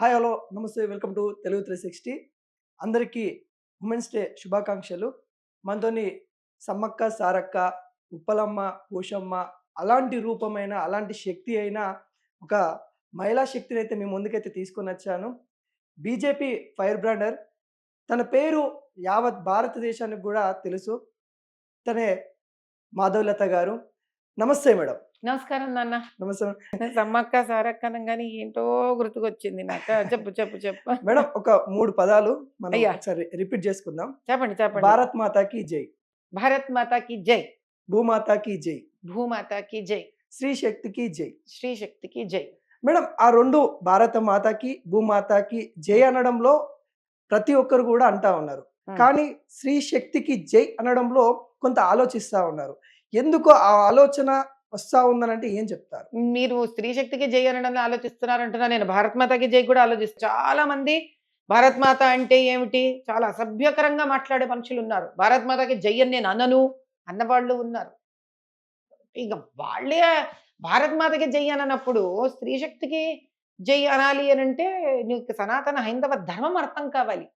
Hi hello నమస్తే welcome to Telugu three sixty. అందరికీ women's day శుభాకాంక్షలు. మనతోని సమ్మక్క సారక్క ఉప్పలమ్మ పోషమ్మ అలాంటి రూపమైన అలాంటి శక్తి అయిన ఒక మహిళా శక్తిని అయితే మీ ముందుకైతే తీసుకొని వచ్చాను. BJP fire brander. తన పేరు యావత్ భారతదేశానికి కూడా తెలుసు. తనే మాధవలత గారు. నమస్తే మేడం. నమస్కారం నాన్న. నమస్తే సమ్మక్క సారక్క అనగానే ఏంటో గుర్తుకొచ్చింది నాకు. చెప్పు చెప్పు చెప్పు. మేడం ఒక మూడు పదాలు మనం. ఒకసారి రిపీట్ చేసుకుందాం. చెప్పండి చెప్పండి. భారత్ మాతాకి జై. భారత్ మాతాకి జై. భూమాతాకి జై. భూమాతాకి జై. స్త్రీ శక్తికి జై. శ్రీ శక్తికి జై. మేడం ఆ రెండు భారత మాతకి భూమాతాకి జై అనడంలో ప్రతి ఒక్కరు కూడా అంటా ఉన్నారు. కానీ స్త్రీ శక్తికి జై అనడంలో కొంత ఆలోచిస్తా ఉన్నారు. ఎందుకు ఆ ఆలోచన వస్తా ఉందనంటే ఏం చెప్తారు? మీరు స్త్రీ శక్తికి జై అనడంలో ఆలోచిస్తున్నారంటున్నా నేను. భారత్ మాతకి జై కూడా ఆలోచిస్తాను చాలా మంది భారత్ మాత అంటే ఏమిటి? చాలా అసభ్యకరంగా మాట్లాడే మనుషులు ఉన్నారు. భారత్ మాతకి జై అని నేను అనను అన్నవాళ్ళు ఉన్నారు. ఇక వాళ్ళే భారత్ మాతకి జై అననప్పుడు స్త్రీ శక్తికి జై అనాలి అని అంటే నీకు సనాతన హైందవ ధర్మం అర్థం కావాలి.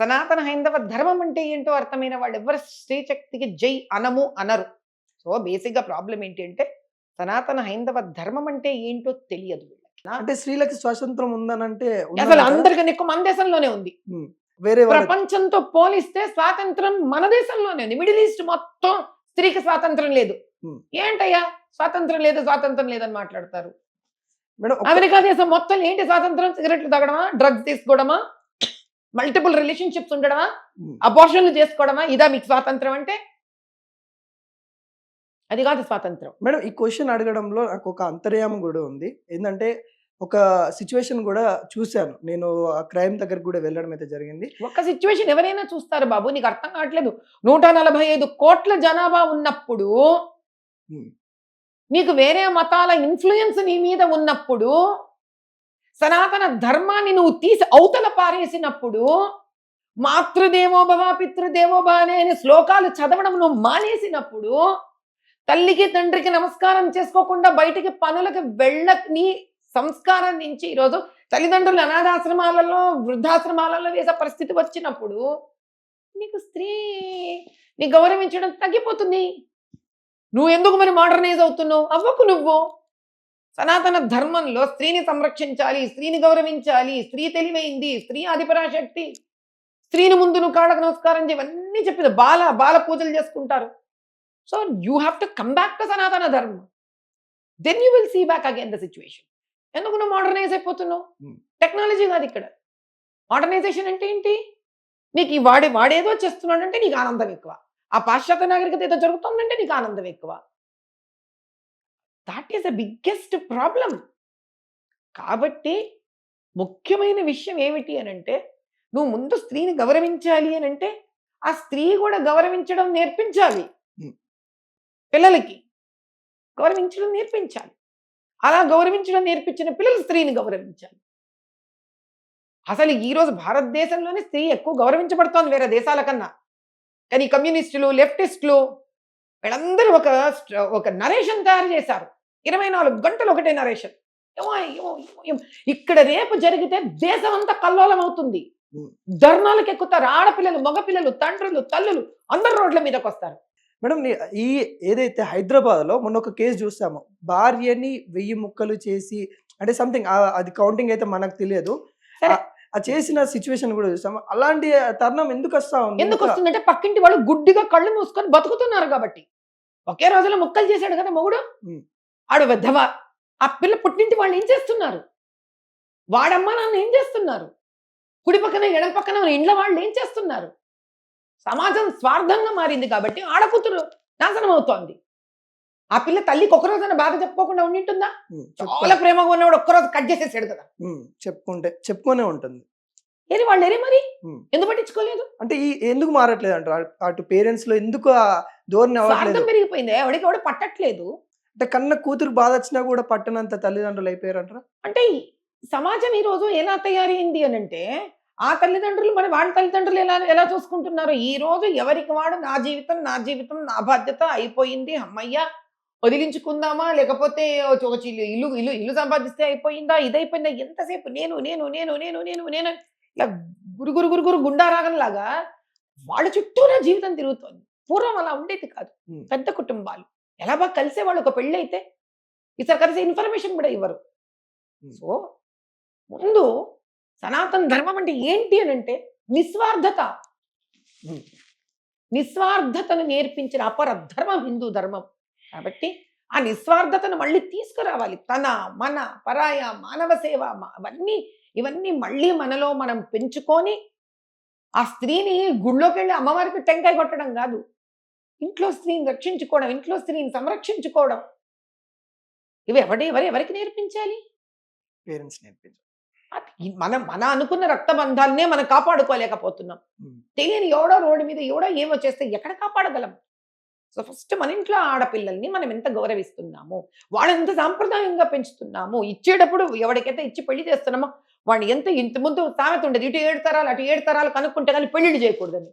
సనాతన హైందవ ధర్మం అంటే ఏంటో అర్థమైన వాళ్ళు ఎవరు స్త్రీ శక్తికి జై అనము అనరు. సో బేసిక్గా ప్రాబ్లం ఏంటి అంటే సనాతన హైందవ ధర్మం అంటే ఏంటో తెలియదు అంటే స్త్రీలకి స్వాతంత్రం ఉందనంటే అసలు ఉన్నదంటారా? అందరికీ ఎక్కువ మన దేశంలోనే ఉంది. వేరే ప్రపంచంతో పోలిస్తే స్వాతంత్రం మన దేశంలోనే ఉంది. మిడిల్ ఈస్ట్ మొత్తం స్త్రీకి స్వాతంత్రం లేదు. ఏంటయ్యా? స్వాతంత్రం లేదు స్వాతంత్రం లేదని మాట్లాడతారు. అమెరికా దేశం మొత్తం ఏంటి స్వాతంత్రం? సిగరెట్లు తాగడమా? డ్రగ్స్ తీసుకోవడమా? మల్టిపుల్ రిలేషన్షిప్స్ ఉండడమా. అబోషన్లు చేసుకోవడమా? ఇదా మీకు స్వాతంత్రం అంటే? అది కాదు స్వాతంత్రం. మేడం ఈ క్వశ్చన్ అడగడంలో నాకు ఒక అంతర్యామం కూడా ఉంది. ఏంటంటే ఒక సిచ్యువేషన్ కూడా చూశాను. నేను ఆ క్రైమ్ దగ్గరకు కూడా వెళ్ళడం అయితే జరిగింది. ఒక్క సిచ్యువేషన్ ఎవరైనా చూస్తారు బాబు నీకు అర్థం కావట్లేదు. నూట నలభై ఐదు కోట్ల జనాభా ఉన్నప్పుడు. నీకు వేరే మతాల ఇన్ఫ్లుయెన్స్ నీ మీద ఉన్నప్పుడు సనాతన ధర్మాన్ని నువ్వు తీసి అవతల పారేసినప్పుడు మాతృదేవోభవ పితృదేవోభవ అనే శ్లోకాలు చదవడం నువ్వు మానేసినప్పుడు తల్లికి తండ్రికి నమస్కారం చేసుకోకుండా బయటికి పనులకు వెళ్ళని సంస్కారం నుంచి ఈరోజు తల్లిదండ్రులు అనాథాశ్రమాలలో వృద్ధాశ్రమాలలో వేసే పరిస్థితి వచ్చినప్పుడు నీకు స్త్రీ నీ గౌరవించడం తగ్గిపోతుంది. నువ్వు ఎందుకు మరి మోడర్నైజ్ అవుతున్నావు? అవ్వకు నువ్వు. సనాతన ధర్మంలో స్త్రీని సంరక్షించాలి స్త్రీని గౌరవించాలి స్త్రీ తెలివైంది స్త్రీ ఆదిపరాశక్తి. స్త్రీని ముందు నువ్వు కాళ్ళకు నమస్కారం చేయవన్నీ చెప్పింది. బాల బాల పూజలు చేసుకుంటారు. So you have to come back to సనాతన ధర్మం then you will see back again the situation ఎందుకు నువ్వు మోడర్నైజ్ అయిపోతున్నావు? Hmm. టెక్నాలజీ కాదు ఇక్కడ. మోడర్నైజేషన్ అంటే ఏంటి? నీకు ఈ వాడే వాడేదో చేస్తున్నాడంటే నీకు ఆనందం ఎక్కువ. ఆ పాశ్చాత్య నాగరికత ఏదో జరుగుతుందంటే నీకు ఆనందం ఎక్కువ. That is the biggest problem కాబట్టి ముఖ్యమైన విషయం ఏమిటి అని అంటే నువ్వు ముందు స్త్రీని గౌరవించాలి అని అంటే ఆ స్త్రీ కూడా గౌరవించడం నేర్పించాలి. Hmm. పిల్లలకి గౌరవించడం నేర్పించాలి. అలా గౌరవించడం నేర్పించిన పిల్లలు స్త్రీని గౌరవించాలి. అసలు ఈ రోజు భారతదేశంలోనే స్త్రీ ఎక్కువ గౌరవించబడుతోంది వేరే దేశాల కన్నా. కానీ కమ్యూనిస్టులు లెఫ్టిస్టులు వీళ్ళందరూ ఒక ఒక నరేషన్ తయారు చేశారు. ఇరవై నాలుగు గంటలు ఒకటే నరేషన్. ఇక్కడ రేపు జరిగితే దేశం అంతా కల్లోలం అవుతుంది. ధర్నాలకు ఎక్కుతారు ఆడపిల్లలు మగపిల్లలు తండ్రులు తల్లులు అందరు రోడ్ల మీదకి వస్తారు మేడం ఈ ఏదైతే హైదరాబాద్లో మొన్న ఒక కేసు చూసాము. భార్యని వెయ్యి ముక్కలు చేసి అంటే సంథింగ్ అది కౌంటింగ్ అయితే మనకు తెలియదు. ఆ- చేసిన సిచ్యువేషన్ కూడా చూసాము. అలాంటి తరుణం ఎందుకు వస్తా ఉంది? ఎందుకు వస్తుందంటే పక్కింటి వాళ్ళు గుడ్డిగా కళ్ళు మూసుకొని బతుకుతున్నారు కాబట్టి. ఒకే రోజులో ముక్కలు చేశాడు కదా మొగుడు. ఆడు వెధవ. ఆ పిల్ల పుట్టింటి వాళ్ళు ఏం చేస్తున్నారు? వాడమ్మ నాన్న ఏం చేస్తున్నారు? కుడి పక్కన ఎడం పక్కన ఇండ్ల వాళ్ళు ఏం చేస్తున్నారు? సమాజం స్వార్థంగా మారింది కాబట్టి ఆడకూతురు నాశనం అవుతోంది. ఆ పిల్ల తల్లికి ఒక రోజున బాధ చెప్పుకోకుండా ఉండింటుందా? చాలా ప్రేమగా ఉన్నవాడు ఒక్కరోజు కట్ చేసేసాడు కదా. చెప్పుకుంటే చెప్పుకునే ఉంటుంది. ఏరి వాళ్ళు ఏరే మరి. ఎందుకు పట్టించుకోలేదు? అంటే ఈ ఎందుకు మారట్లేదు అంటారు అటు- పేరెంట్స్లో ఎందుకు ధోరణి స్వార్థం పెరిగిపోయింది. ఎవడికి ఎవడు పట్టట్లేదు. అంటే కన్న కూతురు బాధ వచ్చినా కూడా పట్టనంత తల్లిదండ్రులు అయిపోయారు అంటారా అంటే సమాజం ఈ రోజు ఎలా తయారైంది అని అంటే ఆ తల్లిదండ్రులు మరి వాళ్ళ తల్లిదండ్రులు ఎలా ఎలా చూసుకుంటున్నారు? ఈ రోజు ఎవరికి వాడు నా జీవితం నా జీవితం నా బాధ్యత అయిపోయింది? అమ్మయ్య వదిలించుకుందామా? లేకపోతే ఇల్లు ఇల్లు ఇల్లు సంపాదిస్తే అయిపోయిందా? ఇదైపోయిందా? ఎంతసేపు? నేను నేను నేను నేను నేను నేను ఇలా గురుగురు గురుగురు గుండారాగం లాగా వాళ్ళ చుట్టూరా జీవితం తిరుగుతోంది. పూర్వం అలా ఉండేది కాదు. పెద్ద కుటుంబాలు. ఎలా బాగా కలిసే వాళ్ళు? ఒక పెళ్ళి అయితే ఇతర కలిసి ఇన్ఫర్మేషన్ కూడా ఇవ్వరు. సో ముందు సనాతన ధర్మం అంటే ఏంటి అని అంటే నిస్వార్థత. నిస్వార్థతను నేర్పించిన అపర ధర్మం హిందూ ధర్మం. కాబట్టి ఆ నిస్వార్థతను మళ్ళీ తీసుకురావాలి. తన మన పరాయ మానవ సేవ అవన్నీ ఇవన్నీ మళ్ళీ మనలో మనం పెంచుకొని ఆ స్త్రీని గుళ్ళోకి వెళ్ళి అమ్మవారికి టెంకాయ కొట్టడం కాదు. ఇంట్లో స్త్రీని రక్షించుకోవడం ఇంట్లో స్త్రీని సంరక్షించుకోవడం. ఇవి ఎవరి ఎవరు ఎవరికి నేర్పించాలి? పేరెంట్స్ ఈ మన మన అనుకున్న రక్త బంధాన్నే మనం కాపాడుకోలేకపోతున్నాం. తెలియని ఎవడో రోడ్డు మీద ఎవడో ఏమో చేస్తే ఎక్కడ కాపాడగలం? సో ఫస్ట్ మన ఇంట్లో ఆడపిల్లల్ని మనం ఎంత గౌరవిస్తున్నాము? వాళ్ళని ఎంత సాంప్రదాయంగా పెంచుతున్నాము? ఇచ్చేటప్పుడు ఎవరికైతే ఇచ్చి పెళ్ళి చేస్తున్నామో వాడిని ఎంత ఇంత ముందు సామెత ఉండదు ఇటు ఏడు తరాలు అటు ఏడు తరాలు కనుక్కుంటే కానీ పెళ్ళిళ్ళు చేయకూడదని.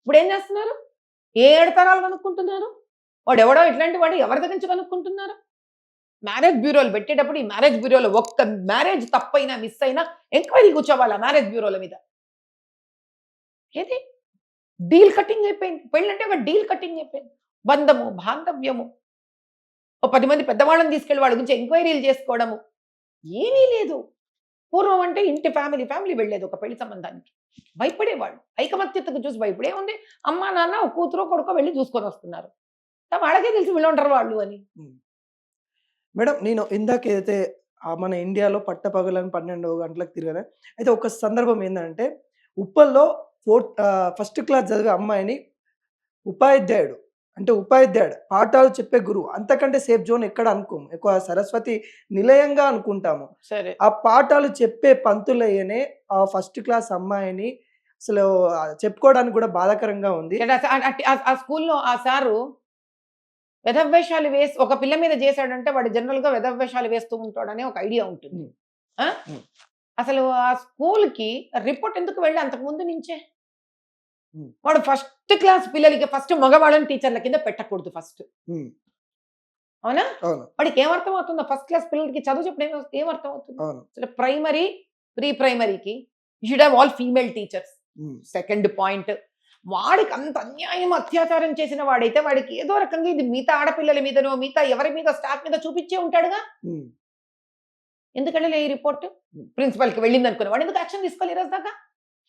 ఇప్పుడు ఏం చేస్తున్నారు? ఏ ఏడు తరాలు కనుక్కుంటున్నారు? వాడు ఎవడో ఇట్లాంటి వాడు ఎవరి దగ్గర నుంచి కనుక్కుంటున్నారు? మ్యారేజ్ బ్యూరోలు పెట్టేటప్పుడు ఈ మ్యారేజ్ బ్యూరోలో ఒక్క మ్యారేజ్ తప్పైనా మిస్ అయినా ఎంక్వైరీ కూర్చోవాలి ఆ మ్యారేజ్ బ్యూరోల మీద. ఏది? డీల్ కటింగ్ అయిపోయింది. పెళ్ళంటే ఒక డీల్ కటింగ్ అయిపోయింది. బంధము బాంధవ్యము. ఓ పది మంది పెద్దవాళ్ళని తీసుకెళ్ళి వాళ్ళ గురించి ఎంక్వైరీలు చేసుకోవడము. ఏమీ లేదు. పూర్వం అంటే ఇంటి ఫ్యామిలీ ఫ్యామిలీ వెళ్ళేది ఒక పెళ్ళి సంబంధానికి. భయపడేవాళ్ళు. ఐకమత్యతకు చూసి భయపడే ఉంది. అమ్మా నాన్న ఒక కూతురు కొడుకో వెళ్ళి చూసుకొని వస్తున్నారు. తమ వాళ్ళకే తెలిసి వీళ్ళు ఉంటారు వాళ్ళు అని. మేడం నేను ఇందాక ఏదైతే మన ఇండియాలో పట్టపగలని పన్నెండు గంటలకు తిరిగాను. అయితే ఒక సందర్భం ఏంటంటే ఉప్పల్లో ఫోర్త్ ఫస్ట్ క్లాస్ చదివే అమ్మాయిని ఉపాధ్యాయుడు అంటే ఉపాధ్యాయుడు పాఠాలు చెప్పే గురువు అంతకంటే సేఫ్ జోన్ ఎక్కడ అనుకోము. ఎక్కువ సరస్వతి నిలయంగా అనుకుంటాము. సరే. ఆ పాఠాలు చెప్పే పంతులయ్యనే ఆ ఫస్ట్ క్లాస్ అమ్మాయిని అసలు చెప్పుకోవడానికి కూడా బాధాకరంగా ఉంది. ఆ స్కూల్లో ఆ సారు వెధవేషాలు వేసి ఒక పిల్ల మీద చేశాడంటే వాడు జనరల్గా వెధవేషాలు వేస్తూ ఉంటాడనే ఒక ఐడియా ఉంటుంది. అసలు ఆ స్కూల్కి రిపోర్ట్ ఎందుకు వెళ్ళి అంతకు ముందు నుంచే. వాడు ఫస్ట్ క్లాస్ పిల్లలకి ఫస్ట్ మగవాళ్ళని టీచర్ల కింద పెట్టకూడదు ఫస్ట్. అవునా? వాడికి ఏమర్థం అవుతుందో ఫస్ట్ క్లాస్ పిల్లలకి చదువు చెప్పడం ఏమ- ఏమర్థం అవుతుంది అసలు primary pre ప్రైమరీకి should have all female teachers. Second point. వాడికి అంత అన్యాయం అత్యాచారం చేసిన వాడైతే వాడికి ఏదో రకంగా ఇది మిగతా ఆడపిల్లల మీదనో మిగతా ఎవరి మీద స్టాఫ్ మీద చూపించే ఉంటాడుగా. ఎందుకంటే ఈ రిపోర్ట్ ప్రిన్సిపల్కి వెళ్ళింది అనుకున్నా వాడు ఎందుకు యాక్షన్ రోజు దాకా?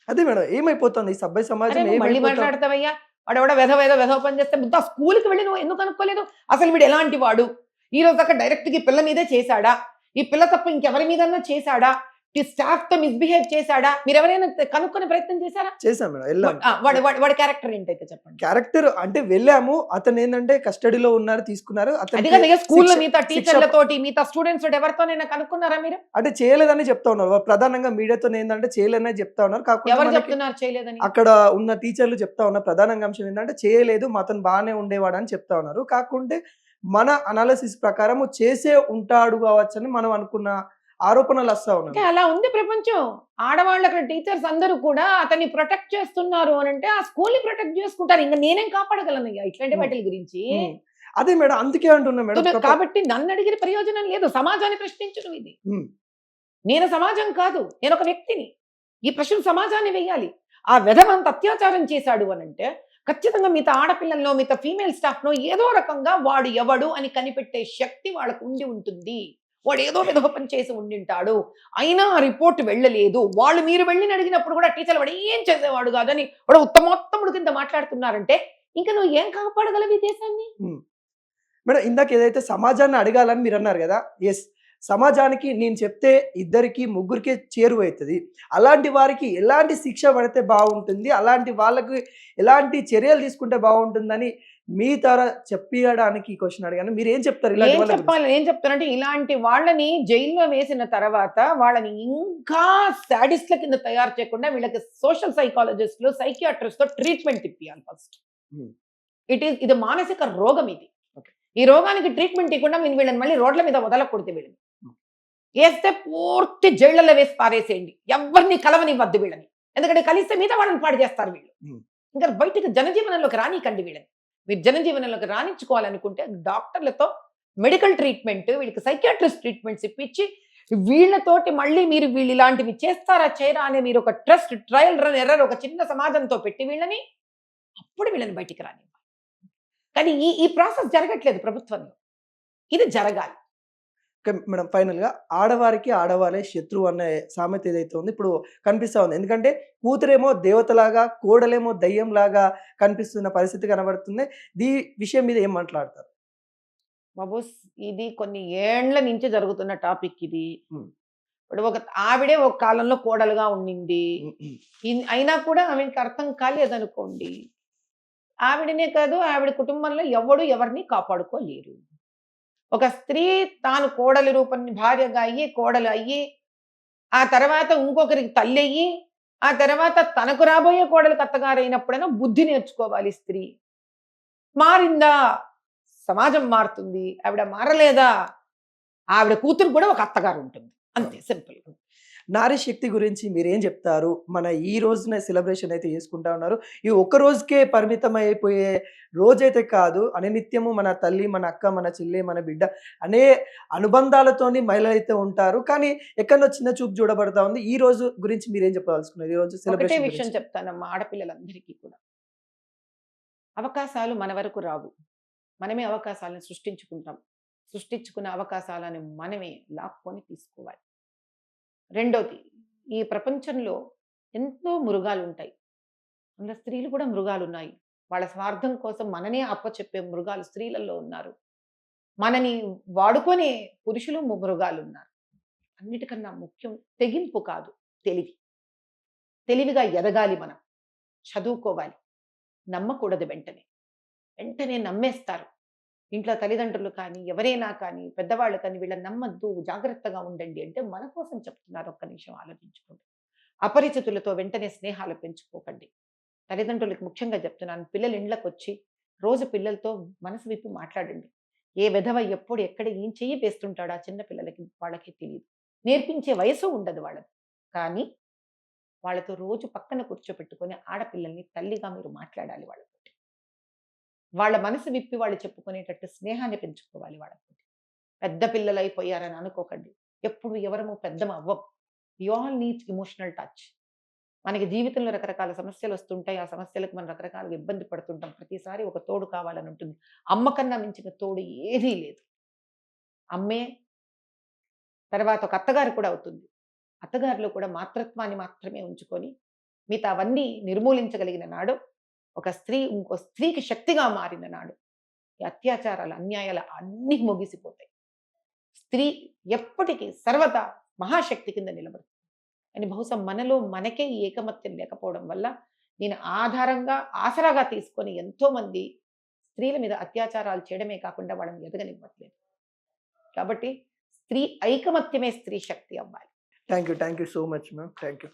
అదే మేడం ఏమైపోతుంది? ఈ సభ్య సమాజం మళ్ళీ మాట్లాడతావయ్యా? వాడు ఎవడో వెధ వెధ వెధ పని చేస్తే బుద్ధ స్కూల్కి వెళ్ళి నువ్వు ఎందుకు అనుకోలేదు? అసలు వీడు ఎలాంటి వాడు? ఈ రోజు దాకా డైరెక్ట్గా ఈ పిల్ల మీదే చేశాడా? ఈ పిల్ల తప్ప ఇంకెవరి మీదన్నా చేశాడా? స్టాఫ్తో మిస్బిహేవ్ చేశాడా? మీరు ఎవరైనా కనుక్కునే ప్రయత్నం చేశారా? చేశాం మేడం వెళ్ళాం. ఆ, వాడి క్యారెక్టర్ ఏంటైతే చెప్పండి? క్యారెక్టర్ అంటే వెళ్ళాము. అతను ఏంటంటే కస్టడీలో ఉన్నారు తీసుకున్నారు. అతను స్కూల్లో మిగతా టీచర్లతోటి మిగతా స్టూడెంట్స్ తోటి ఎవరితోనైనా కనుక్కున్నారా మీరు? అంటే చేయలేదని చెప్తా ఉన్నారు. ప్రధానంగా మీడియాతో ఏంటంటే చేయలేదని చెప్తా ఉన్నారు. కాకపోతే అక్కడ ఉన్న టీచర్లు చెప్తా ఉన్నారు. ప్రధానంగా అంశం ఏంటంటే చేయలేదు మా అతను బాగానే ఉండేవాడు అని చెప్తా ఉన్నారు. కాకుంటే మన అనాలసిస్ ప్రకారం చేసే ఉంటాడు కావచ్చని మనం అనుకున్న ఆరోపణలు వస్తా ఉన్నాయి. అలా ఉంది ప్రపంచం. ఆడవాళ్ళు అక్కడ టీచర్స్ అందరూ కూడా అతన్ని ప్రొటెక్ట్ చేస్తున్నారు అని అంటే ఆ స్కూల్ని ప్రొటెక్ట్ చేసుకుంటారు. ఇంకా నేనేం కాపాడగలను ఇట్లాంటి. వాటి గురించి. అదే మేడం అందుకే అంటున్నా మేడం కాబట్టి నన్ను అడిగిన ప్రయోజనం లేదు. సమాజాన్ని ప్రశ్నించడం ఇది. నేను సమాజం కాదు నేను ఒక వ్యక్తిని. ఈ ప్రశ్న సమాజాన్ని వేయాలి. ఆ విధవంత అత్యాచారం చేశాడు అని అంటే ఖచ్చితంగా మిగతా ఆడపిల్లల్లో మిగతా ఫీమేల్ స్టాఫ్ నో ఏదో రకంగా వాడు ఎవడు అని కనిపెట్టే శక్తి వాళ్ళకు ఉండి ఉంటుంది. వాడు ఏదో విధవ పని చేసి ఉండింటాడు. అయినా ఆ రిపోర్ట్ వెళ్ళలేదు. వాళ్ళు మీరు వెళ్ళిన అడిగినప్పుడు కూడా టీచర్ వాడు ఏం చేసేవాడు కాదని వాడు ఉత్తమోత్తముడు కింద మాట్లాడుతున్నారంటే ఇంకా నువ్వు ఏం కాపాడగలవు ఈ దేశాన్ని? మేడం ఇందాక ఏదైతే సమాజాన్ని అడగాలని మీరు అన్నారు కదా ఎస్ సమాజానికి నేను చెప్తే ఇద్దరికి ముగ్గురికి చేరువవుతుంది అలాంటి వారికి ఎలాంటి శిక్ష పడితే బాగుంటుంది? అలాంటి వాళ్ళకి ఎలాంటి చర్యలు తీసుకుంటే బాగుంటుందని మీ తర చెప్పియడానికి క్వశ్చన్ అడిగాను మీరు ఏం చెప్తారు ఏం? చెప్పాలి ఏం చెప్తానంటే ఇలాంటి వాళ్ళని జైల్లో వేసిన తర్వాత వాళ్ళని ఇంకా సాడిస్ట్ల కింద తయారు చేయకుండా వీళ్ళకి సోషల్ సైకాలజిస్టులు సైకియాట్రిస్ట్తో ట్రీట్మెంట్ ఇప్పియాలి ఫస్ట్. ఇట్ ఈస్ ఇది మానసిక రోగం ఇది. ఈ రోగానికి ట్రీట్మెంట్ ఇవ్వకుండా మీరు వీళ్ళని మళ్ళీ రోడ్ల మీద వదలకూడదు వీళ్ళని Hmm. వేస్తే పూర్తి జైళ్ళలో వేసి పారేసేయండి ఎవరిని కలవనివ్వద్దు వీళ్ళని ఎందుకంటే కలిస్తే మీద వాళ్ళని పాడు చేస్తారు వీళ్ళు Hmm. ఇంకా బయటికి జనజీవనంలోకి రానీకండి వీళ్ళని మీరు జనజీవనంలోకి రాణించుకోవాలనుకుంటే డాక్టర్లతో మెడికల్ ట్రీట్మెంట్ వీళ్ళకి సైకియాట్రిస్ట్ ట్రీట్మెంట్స్ ఇప్పించి వీళ్ళతోటి మళ్ళీ మీరు వీళ్ళు ఇలాంటివి చేస్తారా చేయరా అనే మీరు ఒక ట్రస్ట్ ట్రయల్ రన్ ఎర్రర్ ఒక చిన్న సమాజంతో పెట్టి వీళ్ళని అప్పుడు వీళ్ళని బయటికి రానివ్వాలి. కానీ ఈ ఈ ప్రాసెస్ జరగట్లేదు ప్రభుత్వంలో. ఇది జరగాలి. ఓకే మేడం ఫైనల్గా ఆడవారికి ఆడవాళ్ళే శత్రువు అనే సామెత ఏదైతే ఉంది ఇప్పుడు కనిపిస్తా ఉంది. ఎందుకంటే కూతురేమో దేవతలాగా కోడలేమో దయ్యంలాగా కనిపిస్తున్న పరిస్థితి కనబడుతుంది. దీ విషయం మీద ఏం మాట్లాడతారు? బాబు ఇది కొన్ని ఏండ్ల నుంచి జరుగుతున్న టాపిక్ ఇది. ఇప్పుడు ఒక ఆవిడే ఒక కాలంలో కోడలుగా ఉండింది. అయినా కూడా ఆవిడకి అర్థం కాలేదనుకోండి. ఆవిడనే కాదు ఆవిడ కుటుంబంలో ఎవడు ఎవరిని కాపాడుకోలేరు. ఒక స్త్రీ తాను కోడలి రూపం భార్యగా అయ్యి కోడలు అయ్యి ఆ తర్వాత ఇంకొకరికి తల్లి అయ్యి ఆ తర్వాత తనకు రాబోయే కోడలికి అత్తగారైనప్పుడైనా బుద్ధి నేర్చుకోవాలి స్త్రీ. మారిందా? సమాజం మారుతుంది. ఆవిడ మారలేదా? ఆవిడ కూతురు కూడా ఒక అత్తగారు ఉంటుంది. అంతే సింపుల్ నారీ శక్తి గురించి మీరు చెప్తారు? మన ఈ రోజున సెలబ్రేషన్ అయితే చేసుకుంటా ఉన్నారు. ఈ ఒక్క రోజుకే పరిమితం అయిపోయే రోజైతే కాదు. అనినిత్యము మన తల్లి మన అక్క మన చెల్లి మన బిడ్డ అనే అనుబంధాలతోని మహిళలు అయితే ఉంటారు. కానీ ఎక్కడో చిన్న చూపు చూడబడతా ఉంది. ఈ రోజు గురించి మీరు చెప్పదలుచుకున్నారు? ఈ రోజు సెలబ్రేషన్ విషయం. చెప్తానమ్మా ఆడపిల్లలందరికీ కూడా. అవకాశాలు మన వరకు రావు. మనమే అవకాశాలను సృష్టించుకుంటాం. సృష్టించుకున్న అవకాశాలను మనమే లాక్కొని తీసుకోవాలి. రెండోది ఈ ప్రపంచంలో ఎంతో మృగాలు ఉంటాయి అందులో స్త్రీలు కూడా మృగాలు ఉన్నాయి వాళ్ళ స్వార్థం కోసం మననే అప్పచెప్పే మృగాలు స్త్రీలలో ఉన్నారు. మనని వాడుకునే పురుషులు మృగాలు ఉన్నారు అన్నిటికన్నా ముఖ్యం తెగింపు కాదు తెలివి. తెలివిగా ఎదగాలి మనం. చదువుకోవాలి. నమ్మకూడదు వెంటనే. వెంటనే నమ్మేస్తారు. ఇంట్లో తల్లిదండ్రులు కానీ ఎవరైనా కానీ పెద్దవాళ్ళు కానీ వీళ్ళని నమ్మద్దు జాగ్రత్తగా ఉండండి అంటే మన కోసం చెప్తున్నారు ఒక్క నిమిషం ఆలోచించుకోండి. అపరిచితులతో వెంటనే స్నేహాలు పెంచుకోకండి. తల్లిదండ్రులకు ముఖ్యంగా చెప్తున్నాను పిల్లలు ఇండ్లకు వచ్చి రోజు పిల్లలతో మనసు విప్పి మాట్లాడండి. ఏ విధవ ఎప్పుడు ఎక్కడ ఏం చెయ్యి వేస్తుంటాడా ఆ చిన్న పిల్లలకి వాళ్ళకి తెలియదు నేర్పించే వయసు ఉండదు వాళ్ళకి కానీ వాళ్ళతో రోజు పక్కన కూర్చోపెట్టుకొని ఆడపిల్లల్ని తల్లిగా మీరు మాట్లాడాలి వాళ్ళు వాళ్ళ మనసు విప్పి వాళ్ళు చెప్పుకునేటట్టు స్నేహాన్ని పెంచుకోవాలి వాళ్ళతో పెద్ద పిల్లలు అయిపోయారని అనుకోకండి. ఎప్పుడు ఎవరము పెద్దమ అవ్వం. You all needs emotional touch మనకి జీవితంలో రకరకాల సమస్యలు వస్తుంటాయి. ఆ సమస్యలకు మనం రకరకాలుగా ఇబ్బంది పడుతుంటాం. ప్రతిసారి ఒక తోడు కావాలని ఉంటుంది. అమ్మ కన్నా మించిన తోడు ఏదీ లేదు. అమ్మే తర్వాత ఒక అత్తగారు కూడా అవుతుంది. అత్తగారిలో కూడా మాతృత్వాన్ని మాత్రమే ఉంచుకొని మిగతా అవన్నీ నిర్మూలించగలిగిన నాడు ఒక స్త్రీ ఇంకో స్త్రీకి శక్తిగా మారిన నాడు ఈ అత్యాచారాలు అన్యాయాలు అన్నీ ముగిసిపోతాయి. స్త్రీ ఎప్పటికీ సర్వదా మహాశక్తి కింద నిలబడుతుంది. అని బహుశా మనలో మనకే ఏకమత్యం లేకపోవడం వల్ల నేను ఆధారంగా ఆసరాగా తీసుకొని ఎంతోమంది స్త్రీల మీద అత్యాచారాలు చేయడమే కాకుండా వాళ్ళని ఎదగనివ్వట్లేదు. కాబట్టి స్త్రీ ఐకమత్యమే స్త్రీ శక్తి అవ్వాలి. Thank you thank you so much ma'am thank you